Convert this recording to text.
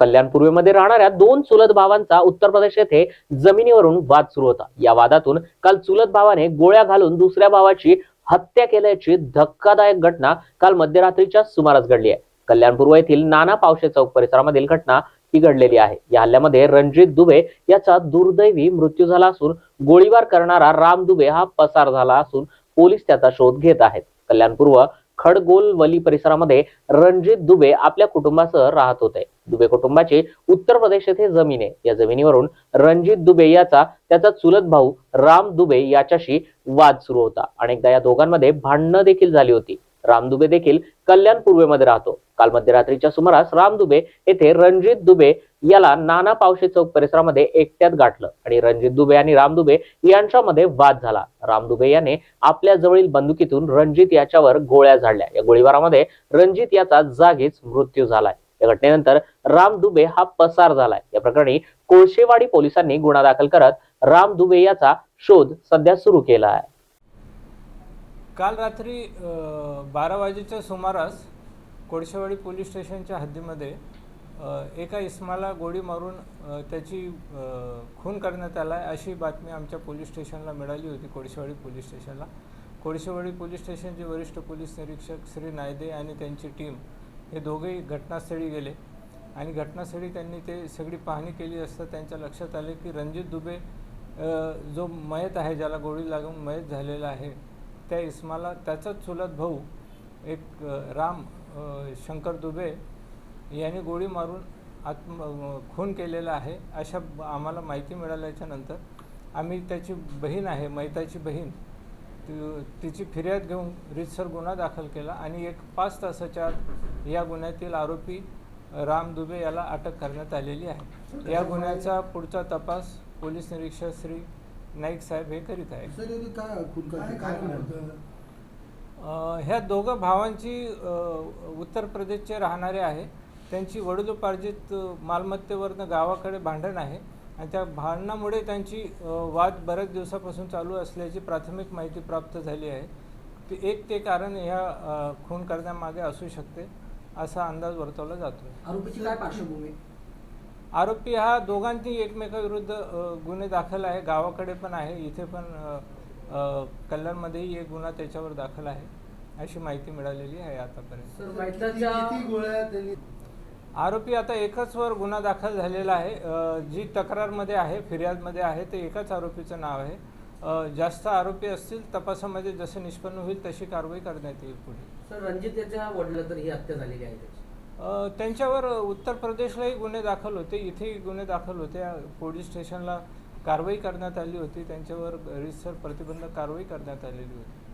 कल्याण पूर्वेमध्ये राहणाऱ्या दोन चुलत भावांचा उत्तर प्रदेश येथे जमिनीवरून वाद सुरू होता. या वादातून काल चुलत भावाने गोळ्या घालून दुसऱ्या भावाची हत्या केल्याची धक्कादायक घटना काल मध्यरात्रीच्या सुमारास घडली आहे. कल्याण पूर्व येथील नाना पावशे चौक परिसरामधील घटना ही घडलेली आहे. या हल्ल्यामध्ये रणजित दुबे याचा दुर्दैवी मृत्यू झाला असून गोळीबार करणारा राम दुबे हा पसार झाला असून पोलीस त्याचा शोध घेत आहेत. कल्याण पूर्व खडगोलवली परिसरामध्ये रणजित दुबे आपल्या कुटुंबासह राहत होते. दुबे कुटुंबाची उत्तर प्रदेश येथे जमीन आहे. या जमिनीवरून रणजित दुबे याचा त्याचा चुलत भाऊ राम दुबे याच्याशी वाद सुरू होता. अनेकदा या दोघांमध्ये भांडणं देखील झाली होती. राम दुबे देखील कल्याण पूर्वेमध्ये राहतो. काल मध्यरात्रीच्या सुमारास राम दुबे येथे रणजित दुबे याला नाना पावशे चौक परिसरामध्ये एकट्यात गाठलं आणि रणजित दुबे आणि राम दुबे यांच्यामध्ये वाद झाला. राम दुबे याने आपल्या जवळील बंदुकीतून रणजित याच्यावर गोळ्या झाडल्या. या गोळीबारामध्ये रणजित याचा जागीच मृत्यू झालाय. या घटनेनंतर राम दुबे हा पसार झालाय. या प्रकरणी कोळशेवाडी पोलिसांनी गुन्हा दाखल करत राम दुबे याचा शोध सध्या सुरू केला आहे. काल रात्री बारा वाजेच्या सुमारास कोळशेवाडी पोलीस स्टेशनच्या हद्दीमध्ये एका इस्माला गोळी मारून त्याची खून करण्यात आला आहे अशी बातमी आमच्या पोलीस स्टेशनला मिळाली होती कोळशेवाडी पोलीस स्टेशनला. कोळशेवाडी पोलीस स्टेशनचे वरिष्ठ पोलीस निरीक्षक श्री नायदे आणि त्यांची टीम हे दोघेही घटनास्थळी गेले. आणि घटनास्थळी त्यांनी ते सगळी पाहणी केली असता त्यांच्या लक्षात आले की रणजित दुबे जो मयत आहे ज्याला गोळी लागून मयत झालेला आहे त्या इस्माला त्याचाच चुलत भाऊ एक राम शंकर दुबे यांनी गोळी मारून आत्म खून केलेला आहे. अशा आम्हाला माहिती मिळाल्याच्या नंतर आम्ही त्याची बहीण आहे मैताची बहीण. तिची फिर्याद घेऊन रितसर गुन्हा दाखल केला आणि एक पाच तासाच्या आत या गुन्ह्यातील आरोपी राम दुबे याला अटक करण्यात आलेली आहे. या गुन्ह्याचा पुढचा तपास पोलीस निरीक्षक श्री नाईक साहेब हे करीत आहे सर याने काय खून करते काय म्हणतात अ, ह्या दोघं भावांची अ, उत्तर प्रदेशचे राहणारे आहे. त्यांची वडिलोपार्जित अ, मालमत्तेवरनं गावाकडे भांडण आहे. आणि त्या भांडणामुळे त्यांची अ, वाद बऱ्याच दिवसापासून चालू असल्याची प्राथमिक माहिती प्राप्त झाली आहे. ते एक ते कारण ह्या अ, खून करण्यामागे असू शकते असा अंदाज वर्तवला जातो आरोपीची काय पार्श्वभूमी? आरोपी हा दोघांची एकमेकाविरुद्ध गुन्हे दाखल आहे. गावाकडे पण आहे. इथे पण कल्याणमध्येही एक गुन्हा त्याच्यावर दाखल आहे. अशी माहिती मिळालेली आहे आतापर्यंत. आरोपी आता एकच वर गुन्हा दाखल झालेला आहे. जी तक्रारमध्ये आहे फिर्यादमध्ये आहे ते एकाच आरोपीचं नाव आहे. जास्त आरोपी असतील तपासामध्ये जसं निष्पन्न होईल तशी कारवाई करण्यात येईल पुढे. सर रणजित याच्या वडिला तर ही हत्या झालेली आहे त्यांच्यावर उत्तर प्रदेशलाही गुन्हे दाखल होते. इथेही गुन्हे दाखल होते. पोलीस स्टेशनला कारवाई करण्यात आली होती. त्यांच्यावर रितसर प्रतिबंधक कारवाई करण्यात आलेली होती.